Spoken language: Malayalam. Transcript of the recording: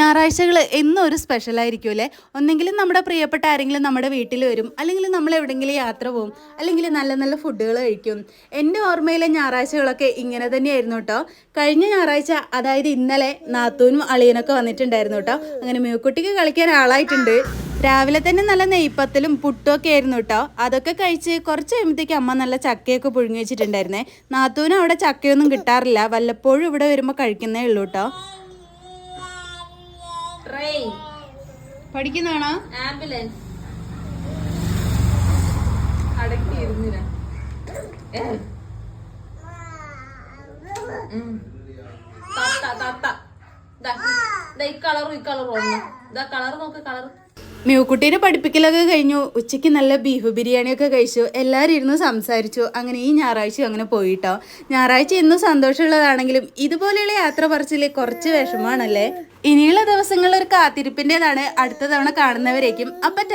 ഞായറാഴ്ചകൾ എന്നും ഒരു സ്പെഷ്യൽ ആയിരിക്കും അല്ലേ? ഒന്നെങ്കിലും നമ്മുടെ പ്രിയപ്പെട്ട ആരെങ്കിലും നമ്മുടെ വീട്ടിൽ വരും അല്ലെങ്കിൽ നമ്മൾ എവിടെയെങ്കിലും യാത്ര പോകും അല്ലെങ്കിൽ നല്ല നല്ല ഫുഡുകൾ കഴിക്കും. എന്റെ ഓർമ്മയിലെ ഞായറാഴ്ചകളൊക്കെ ഇങ്ങനെ തന്നെയായിരുന്നു കേട്ടോ. കഴിഞ്ഞ ഞായറാഴ്ച അതായത് ഇന്നലെ നാത്തൂനും അളിയനൊക്കെ വന്നിട്ടുണ്ടായിരുന്നു കേട്ടോ. അങ്ങനെ മേക്കുട്ടിക്ക് കളിക്കാൻ ആളായിട്ടുണ്ട്. രാവിലെ തന്നെ നല്ല നെയ്പ്പത്തലും പുട്ടും ഒക്കെ ആയിരുന്നു കേട്ടോ. അതൊക്കെ കഴിച്ച് കുറച്ച് കഴിയുമ്പോഴത്തേക്ക് അമ്മ നല്ല ചക്കയൊക്കെ പുഴുങ്ങി വെച്ചിട്ടുണ്ടായിരുന്നേ. നാത്തൂനും അവിടെ ചക്കയൊന്നും കിട്ടാറില്ല. വല്ലപ്പോഴും ഇവിടെ വരുമ്പോൾ കഴിക്കുന്നേ ഉള്ളൂ കേട്ടോ. പഠിക്കുന്നതാണോ? ആംബുലൻസ്. അടക്കി ഇരുന്നില്ല ഏ. ഉം. തത്ത തത്ത. ദാ ഈ കളറും ഈ കളറും ഒന്ന് ഇതാ കളർ നോക്ക് കളർ മ്യൂക്കുട്ടീനെ പഠിപ്പിക്കലൊക്കെ കഴിഞ്ഞു. ഉച്ചയ്ക്ക് നല്ല ബീഫ് ബിരിയാണിയൊക്കെ കഴിച്ചു. എല്ലാവരും ഇരുന്ന് സംസാരിച്ചു. അങ്ങനെ ഈ ഞായറാഴ്ച അങ്ങനെ പോയിട്ടോ. ഞായറാഴ്ച ഇന്നും സന്തോഷമുള്ളതാണെങ്കിലും ഇതുപോലെയുള്ള യാത്ര പറച്ചിൽ കുറച്ച് വിഷമാണല്ലേ ഇനിയുള്ള ദിവസങ്ങളിൽ ഒരു കാത്തിരിപ്പിന്റെതാണ്. അടുത്ത തവണ കാണുന്നവരേക്കും. അപ്പം